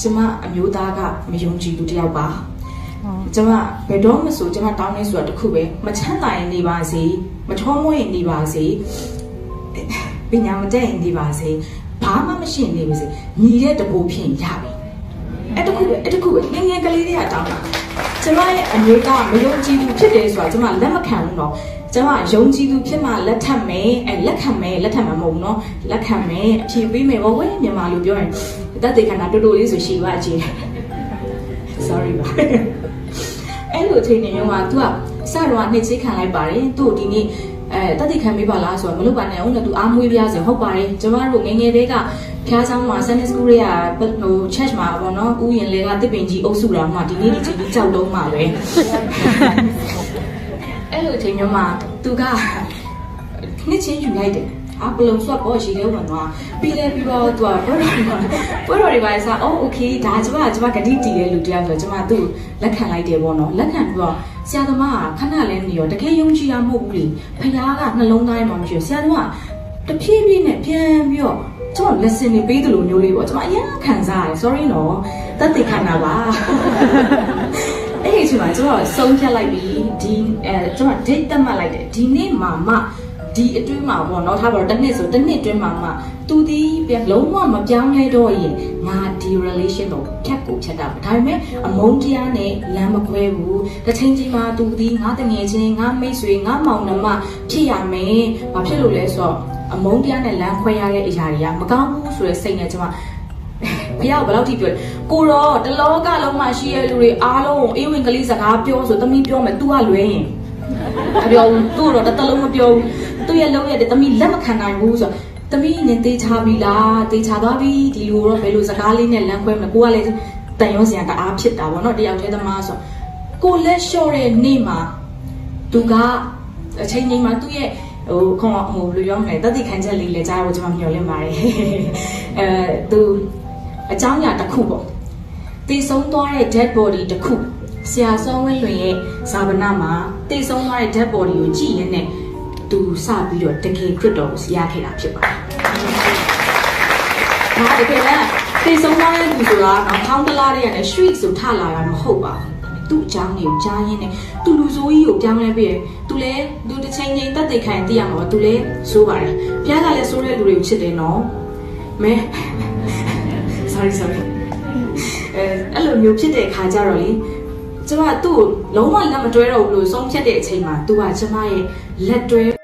ကျမအမျိုးသားကမယုံကြည်သူတစ်ယောက်ပါကျမဘယ်တော့မှဆိုကျမတောင်းနေဆိုတာတစ်ခုပဲမချမ်းသာရင်နေပါစေမထောမွေ့ရင်နေပါစေပညာမတတ်ရင်နေပါစေဘာမှမရှိရင်နေပါစေညီတဲ့တဘူဖြစ်ရင်ရပြီအဲ့တခုပဲအဲ့တခုပဲငယ်ငယ်ကလေးတွေကတောင်းတာကျမရဲ့အမျိုးသားမယုံကြည်ဘူးဖြစ်တယ်ဆိုတာကျမလက်မခံဘူးတော့ ကျမယုံကြည်သူဖြစ်မှလက်ထပ်မယ်အဲလက်ခံမယ်လက်ထပ်မှာမဟုတ်ဘူးနော်လက်ခံမယ်အဖြေပေးမယ်ဘောဝဲမြန်မာလိုပြောရင်တသက်ခန္ဓာတူတူလေးဆိုရှိပါအကြီး sorry ပါအဲ့လိုအချိန်နေရောက तू ကစတော့နှစ်ချေးခံလိုက်ပါတယ်သူ့ကိုဒီနေ့အဲတတိခံပေးပါလားဆိုတော့မလုပ်ပါနဲ့အောင်လည်း तू အားမွေးပြဆိုဟုတ်ပါတယ်ကျမတို့ငယ်ငယ်တည်းကဖျားဆောင်မှာ Sunday School တွေကဟို church မှာပေါ့နော်ဥယျာဉ်လေးကတစ်ပင်ကြီးအုပ်စုတာမှဒီနေ့ဒီချိန်ကြီးကြောက်တုံးမှာပဲ အဲ့လိုအချိန်မျိုးမှာ तू ကနှစ်ချင်းယူလိုက်တယ်အပလုံးဆွတ်ပေါ်ရှိတယ်ဝင်သွားပြီးလဲပြီးတော့သူကပွဲတော်တွေမှာပွဲတော်တွေပါစားအော်โอเคဒါကျမကကျမဂတိတည်တဲ့လူတရားဆိုတော့ကျမသူ့လက်ခံလိုက်တယ်ပေါ့နော်လက်ခံပြီးတော့ဆရာသမားကခဏလဲနေရောတကယ်ယုံကြည်တာမဟုတ်ဘူးလေဖခင်ကနှလုံးသားထဲမှာမရှိဘူးဆရာသမားကတဖြည်းဖြည်းနဲ့ပြန်ပြီးတော့ကျမ lesson တွေပေးသလိုမျိုးလေးပေါ့ကျမအရင်ခံစားရတယ် sorry နော်တတ်သိခန္ဓာပါ အဲ့ဒီအချိန်မှာကျမဆုံးဖြတ်လိုက်ပြီဒီအဲကျမ date တက်မှတ်လိုက်တယ်ဒီနေ့မှမှဒီအတွင်းမှာပေါ့နော်ထားပါတော့တစ်နှစ်ဆိုတစ်နှစ်အတွင်းမှာမှသူဒီပြန်လုံးဝမပြောင်းလဲတော့ရင်ငါဒီ relation ကိုဖြတ်ကိုဖြတ်တာဒါပေမဲ့အမုန်းတရားနဲ့လမ်းမခွဲဘူးတစ်ချိန်ချင်းမှာသူဒီငါတငယ်ချင်းငါမိတ်ဆွေငါမောင်နှမဖြစ်ရမယ်ဘာဖြစ်လို့လဲဆိုတော့အမုန်းတရားနဲ့လမ်းခွဲရတဲ့အရာတွေကမကောင်းဘူးဆိုတဲ့စိတ်နဲ့ကျွန်မ ဘုရားဘယ်လောက်ထိပြောလဲကိုတော့တလောကလုံးမှာရှိရတဲ့လူတွေအားလုံးကိုအေးဝင်ကလေးစကားပြောဆိုသမီးပြောမယ် तू ကလွဲရင်မပြောဘူးသူ့တော့တစ်သလုံးမပြောဘူးသူ့ရဲ့လုံးရဲ့တမီလက်မခံနိုင်ဘူးဆိုတော့တမီနင်တေးချပြီလားတေးချသွားပြီဒီလိုတော့ဘယ်လိုစကားလေးနဲ့လမ်းခွဲမလဲကိုကလည်းတန်ရုံးစရာတအားဖြစ်တာဗောနော်တယောက်တည်းသမားဆိုကိုလက်လျှော့တဲ့နေ့မှာသူကအချိန်ချင်းမှာသူ့ရဲ့ဟိုခေါဟိုဘယ်လိုပြောမလဲတတိခံချက်လေးလည်းကြားဖို့ကျွန်မမျှော်လင့်ပါတယ်အဲသူ အကြောင်းအရာတစ်ခုပေါ့တည်ဆုံးသွားတဲ့ dead body တစ်ခုဆရာစောဝင်းလွင်ရဲ့ဇာပနာမှာတည်ဆုံးသွားတဲ့ dead body ကိုကြည့်ရင်းနဲ့သူစပြီးတော့တကယ်ခရစ်တော်ကိုရခဲ့တာဖြစ်ပါတယ်။ဒါတကယ်လည်းတည်ဆုံးသွားတဲ့သူဆိုတာတော့ထောင်းတလားတွေကလည်းရွှေ့ဆိုထလာတာမဟုတ်ပါဘူး။သူ့အကြောင်းကိုကြားရင်းနဲ့သူလူဆိုးကြီးကိုပြောင်းလဲပြီးသူလည်းသူတစ်ချိန်ချိန်တတ်သိခိုင်သိရမှာပါသူလည်းဆိုးပါတယ်။ဘုရားကလည်းဆိုးတဲ့လူတွေကိုချစ်တယ်နော်။မဲ sorry sorry အဲအဲ့လိုမျိုးဖြစ်တဲ့ခါကျတော့လေကျမသူ့ကိုလုံးဝလက်မတွဲတော့ဘူးလို့ဆုံးဖြတ်တဲ့အချိန်မှာသူကကျမရဲ့လက်တွဲ